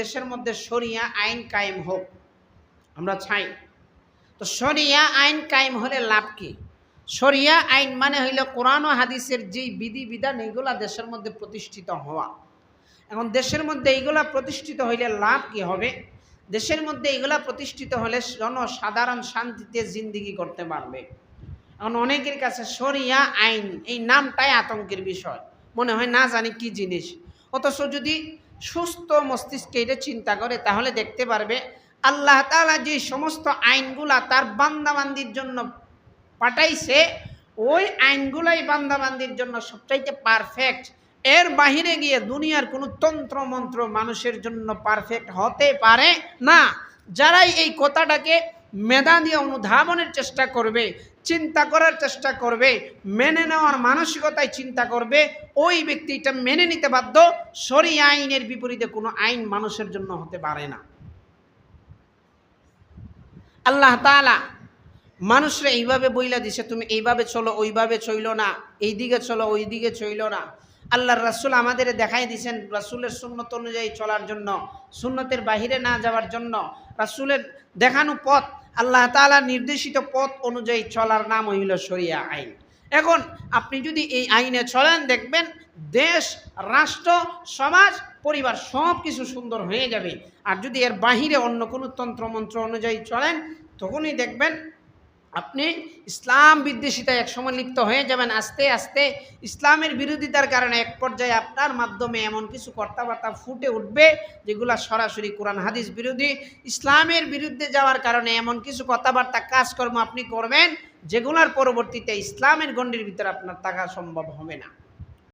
দেশের মধ্যে শরিয়া আইন কায়েম হোক, আমরা চাই। তো শরিয়া আইন কায়েম হলে লাভ কি? শরিয়া আইন মানে হইল কোরআন ও হাদিসের যেই বিধি বিধান এইগুলা দেশের মধ্যে প্রতিষ্ঠিত হওয়া। এখন দেশের মধ্যে এইগুলা প্রতিষ্ঠিত হইলে লাভ কি হবে? দেশের মধ্যে এইগুলা প্রতিষ্ঠিত হলে জনসাধারণ শান্তিতে জিন্দিগি করতে পারবে। এখন অনেকের কাছে শরিয়া আইন, এই নামটাই আতঙ্কের বিষয়। মনে হয় না জানি কি জিনিস। অথচ যদি সুস্থ মস্তিষ্কে এটা চিন্তা করে, তাহলে দেখতে পারবে আল্লাহ তালা যে সমস্ত আইনগুলা তার বান্দাবান্দির জন্য পাঠাইছে, ওই আইনগুলাই বান্দাবান্দির জন্য সবচাইতে পারফেক্ট এর বাহিরে গিয়ে দুনিয়ার কোনো তন্ত্র মন্ত্র মানুষের জন্য পারফেক্ট হতে পারে না। যারাই এই কথাটাকে মেধা দিয়ে অনুধাবনের চেষ্টা করবে, চিন্তা করার চেষ্টা করবে, মেনে নেওয়ার মানসিকতায় চিন্তা করবে, ওই ব্যক্তি এটা মেনে নিতে বাধ্য, সরি আইনের বিপরীতে কোনো আইন মানুষের জন্য হতে পারে না। আল্লাহ তাআলা মানুষরা এইভাবে বইলা দিছে, তুমি এইভাবে চলো, ওইভাবে চইল না এই দিকে চলো ওই দিকে চইল না। আল্লাহর রাসূল আমাদের দেখাই দিছেন রাসূলের সুন্নত অনুযায়ী চলার জন্য, সুন্নতের বাহিরে না যাওয়ার জন্য। রাসূলের দেখানো পথ আল্লাহ তালা নির্দেশিত পথ অনুযায়ী চলার নাম হইল সরিয়া আইন। এখন আপনি যদি এই আইনে চলেন, দেখবেন দেশ, রাষ্ট্র, সমাজ, পরিবার সব কিছু সুন্দর হয়ে যাবে। আর যদি এর বাহিরে অন্য কোনো তন্ত্রমন্ত্র অনুযায়ী চলেন, তখনই দেখবেন আপনি ইসলাম বিদ্বেষিতায় একসময় লিপ্ত হয়ে যাবেন, আস্তে আস্তে ইসলামের বিরোধিতার কারণে এক পর্যায়ে আপনার মাধ্যমে এমন কিছু কর্তাবার্তা ফুটে উঠবে, যেগুলো সরাসরি কোরআন, হাদিস বিরোধী। ইসলামের বিরুদ্ধে যাওয়ার কারণে এমন কিছু কথাবার্তা, কাজকর্ম আপনি করবেন, যেগুলার পরবর্তীতে ইসলামের গণ্ডির ভিতরে আপনার থাকা সম্ভব হবে না।